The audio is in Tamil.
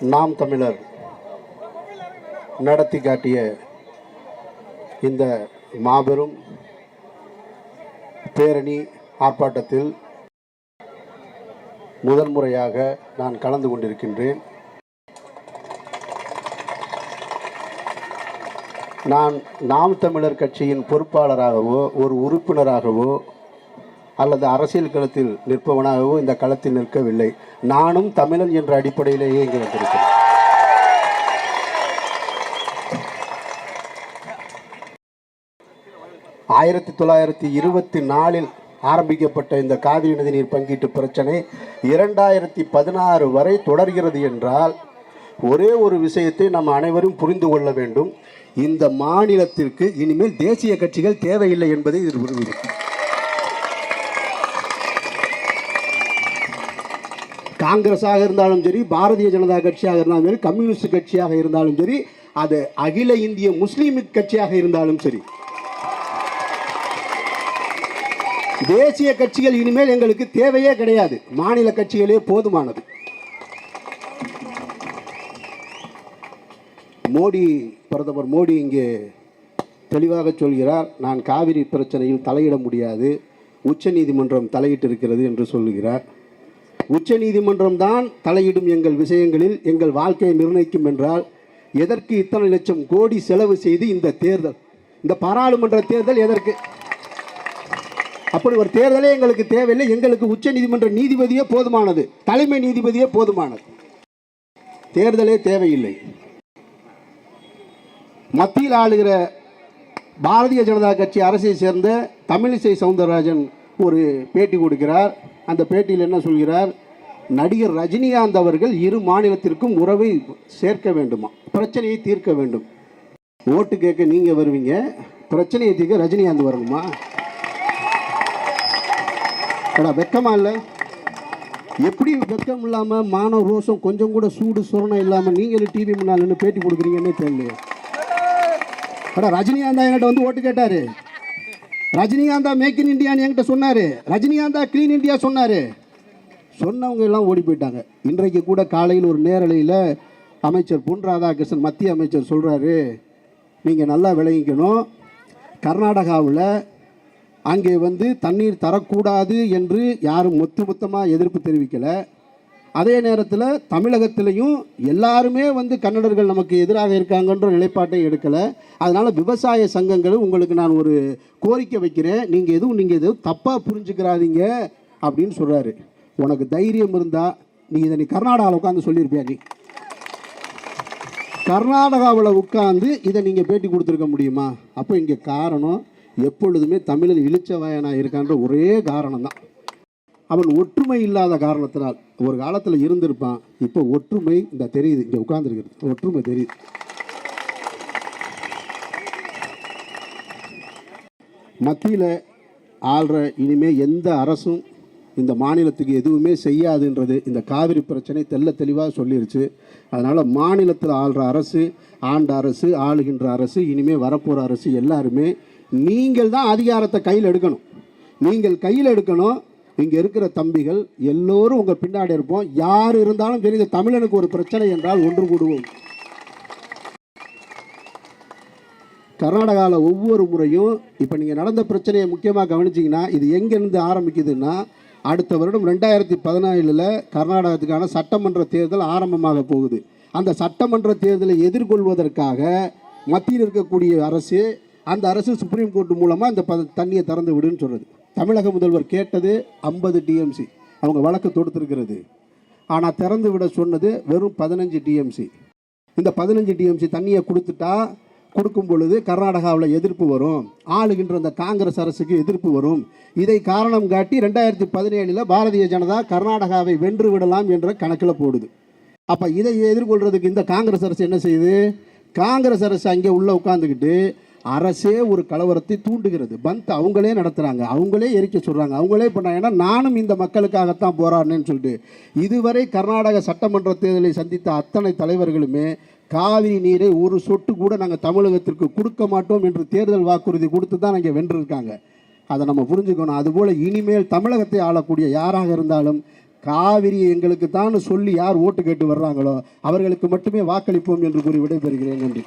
நாம் தமிழர் நடத்தி காட்டிய இந்த மாபெரும் பேரணி ஆர்ப்பாட்டத்தில் முதன்முறையாக நான் கலந்து கொண்டிருக்கின்றேன். நான் நாம் தமிழர் கட்சியின் பொறுப்பாளராகவோ ஒரு உறுப்பினராகவோ அல்லது அரசியல் களத்தில் நிற்பவனாகவோ இந்த களத்தில் நிற்கவில்லை. நானும் தமிழன் என்ற அடிப்படையிலேயே இங்கு வந்திருக்கிறேன். ஆயிரத்தி தொள்ளாயிரத்தி இருபத்தி நாலில் ஆரம்பிக்கப்பட்ட இந்த காவிரி நதிநீர் பங்கீட்டு பிரச்சனை இரண்டாயிரத்தி பதினாறு வரை தொடர்கிறது என்றால் ஒரே ஒரு விஷயத்தை நாம் அனைவரும் புரிந்து கொள்ள வேண்டும். இந்த மாநிலத்திற்கு இனிமேல் தேசிய கட்சிகள் தேவையில்லை என்பதை இது காங்கிரஸாக இருந்தாலும் சரி பாரதிய ஜனதா கட்சியாக இருந்தாலும் சரி கம்யூனிஸ்ட் கட்சியாக இருந்தாலும் சரி அது அகில இந்திய முஸ்லீம் கட்சியாக இருந்தாலும் சரி. தேசிய கட்சிகள் இனிமேல் எங்களுக்கு தேவையே கிடையாது. மாநில கட்சிகளே போதுமானது. மோடி பிரதமர் மோடி இங்கே தெளிவாக சொல்கிறார் நான் காவிரி பிரச்சனையில் தலையிட முடியாது உச்சநீதிமன்றம் தலையிட்டு இருக்கிறது என்று சொல்லுகிறார். உச்சநீதிமன்றம் தான் தலையிடும் எங்கள் விஷயங்களில் எங்கள் வாழ்க்கையை நிர்ணயிக்கும் என்றால் எதற்கு இத்தனை லட்சம் கோடி செலவு செய்து இந்த தேர்தல்? இந்த பாராளுமன்ற தேர்தல் எதற்கு? அப்படி ஒரு தேர்தலே எங்களுக்கு தேவையில்லை. எங்களுக்கு உச்ச நீதிமன்ற நீதிபதியே போதுமானது. தலைமை நீதிபதியே போதுமானது. தேர்தலே தேவையில்லை. மத்தியில் ஆளுகிற பாரதிய ஜனதா கட்சி அரசை சேர்ந்த தமிழிசை சவுந்தரராஜன் ஒரு பேட்டி கொடுக்கிறார். அந்த பேட்டியில் என்ன சொல்கிறார்? நடிகர் ரஜினிகாந்த் அவர்கள் இரு மாநிலத்திற்கும் உறவை சேர்க்க வேண்டுமா? பிரச்சனையை தீர்க்க வேண்டும். ஓட்டு கேட்க நீங்கள் வருவீங்க. பிரச்சனையை தீர்க்க ரஜினிகாந்த் வரணுமா? அடா வெக்கமா இல்லை? எப்படி வெக்கம் இல்லாமல் மான ரோஷம் கொஞ்சம் கூட சூடு சுரணம் இல்லாமல் நீங்களும் டிவி முன்னால் நின்று பேட்டி கொடுக்குறீங்கன்னே தெரியல அடா ரஜினிகாந்தா என்கிட்ட வந்து ஓட்டு கேட்டார். ரஜினிகாந்தா மேக் இன் இண்டியான்னு என்கிட்ட சொன்னார். ரஜினிகாந்தா க்ளீன் இண்டியா சொன்னார். சொன்னவங்க எல்லாம் ஓடி போயிட்டாங்க. இன்றைக்கு கூட காலையில் ஒரு நேரலையில் அமைச்சர் பொன் ராதாகிருஷ்ணன் மத்திய அமைச்சர் சொல்கிறாரு நீங்கள் நல்லா விளங்கிக்கணும். கர்நாடகாவில் அங்கே வந்து தண்ணீர் தரக்கூடாது என்று யாரும் மொத்த மொத்தமாக எதிர்ப்பு தெரிவிக்கலை. அதே நேரத்தில் தமிழகத்திலையும் எல்லாருமே வந்து கன்னடர்கள் நமக்கு எதிராக இருக்காங்கன்ற நிலைப்பாட்டை எடுக்கலை. அதனால் விவசாய சங்கங்கள் உங்களுக்கு நான் ஒரு கோரிக்கை வைக்கிறேன். நீங்கள் எதுவும் நீங்கள் எதுவும் தப்பாக புரிஞ்சுக்கிறாதீங்க அப்படின்னு சொல்கிறாரு உனக்கு தைரியம் இருந்தால் நீ இதை நீ கர்நாடகாவில் உட்காந்து சொல்லியிருப்பியா நீ? கர்நாடகாவில் உட்காந்து இதை நீங்கள் பேட்டி கொடுத்துருக்க முடியுமா? அப்போ இங்கே காரணம் எப்பொழுதுமே தமிழில் இழிச்சவாயனாக இருக்கான்ற ஒரே காரணம் தான் அவன் ஒற்றுமை இல்லாத காரணத்தினால் ஒரு காலத்தில் இருந்திருப்பான். இப்போ ஒற்றுமை இந்த தெரியுது இங்கே உட்கார்ந்துருக்குது ஒற்றுமை தெரியுது. மத்தியில் ஆள்ற இனிமே எந்த அரசும் இந்த மாநிலத்துக்கு எதுவுமே செய்யாதுன்றது இந்த காவிரி பிரச்சனை தெள்ள தெளிவாக சொல்லிருச்சு. அதனால் மாநிலத்தில் ஆள்ற அரசு ஆண்ட அரசு ஆளுகின்ற அரசு இனிமேல் வரப்போகிற அரசு எல்லாருமே நீங்கள் தான் அதிகாரத்தை கையில் எடுக்கணும். நீங்கள் கையில் எடுக்கணும் இங்கே இருக்கிற தம்பிகள் எல்லோரும் உங்கள் பின்னாடி இருப்போம். யார் இருந்தாலும் சரி இந்த தமிழனுக்கு ஒரு பிரச்சனை என்றால் ஒன்று கூடுவோம். கர்நாடகாவில் ஒவ்வொரு முறையும் இப்போ நீங்கள் நடந்த பிரச்சனையை முக்கியமாக கவனிச்சிங்கன்னா இது எங்கேருந்து ஆரம்பிக்குதுன்னா அடுத்த வருடம் ரெண்டாயிரத்தி பதினாலில் கர்நாடகத்துக்கான சட்டமன்ற தேர்தல் ஆரம்பமாக போகுது. அந்த சட்டமன்ற தேர்தலை எதிர்கொள்வதற்காக மத்தியில் இருக்கக்கூடிய அரசு அந்த அரசு சுப்ரீம் கோர்ட் மூலமாக அந்த ப தண்ணியை திறந்து விடுன்னு சொல்கிறது தமிழக முதல்வர் கேட்டது ஐம்பது டிஎம்சி அவங்க வழக்கு தொடுத்திருக்கிறது. ஆனால் திறந்து விட சொன்னது வெறும் பதினஞ்சு டிஎம்சி இந்த பதினஞ்சு டிஎம்சி தண்ணியை கொடுத்துட்டா கொடுக்கும் பொழுது கர்நாடகாவில் எதிர்ப்பு வரும். ஆளுகின்ற அந்த காங்கிரஸ் அரசுக்கு எதிர்ப்பு வரும். இதை காரணம் காட்டி ரெண்டாயிரத்தி பதினேழில் பாரதிய ஜனதா கர்நாடகாவை வென்று விடலாம் என்ற கணக்கில் போடுது. அப்போ இதை எதிர்கொள்கிறதுக்கு இந்த காங்கிரஸ் அரசு என்ன செய்யுது? காங்கிரஸ் அரசு அங்கே உள்ளே உட்காந்துக்கிட்டு அரசே ஒரு கலவரத்தை தூண்டுகிறது. பந்த் அவங்களே நடத்துகிறாங்க அவங்களே எரிக்க சொல்கிறாங்க அவங்களே பண்ணாங்க ஏன்னா நானும் இந்த மக்களுக்காகத்தான் போராடினேன்னு சொல்லிட்டு இதுவரை கர்நாடக சட்டமன்ற தேர்தலை சந்தித்த அத்தனை தலைவர்களுமே காவிரி நீரை ஒரு சொட்டு கூட நாங்கள் தமிழகத்திற்கு கொடுக்க மாட்டோம் என்று தேர்தல் வாக்குறுதி கொடுத்து தான் நாங்கள் வென்றிருக்காங்க. அதை நம்ம புரிஞ்சுக்கணும். அதுபோல் இனிமேல் தமிழகத்தை ஆளக்கூடிய யாராக இருந்தாலும் காவிரி எங்களுக்கு தான் சொல்லி யார் ஓட்டு கேட்டு வர்றாங்களோ அவர்களுக்கு மட்டுமே வாக்களிப்போம் என்று கூறி விடைபெறுகிறேன். நன்றி.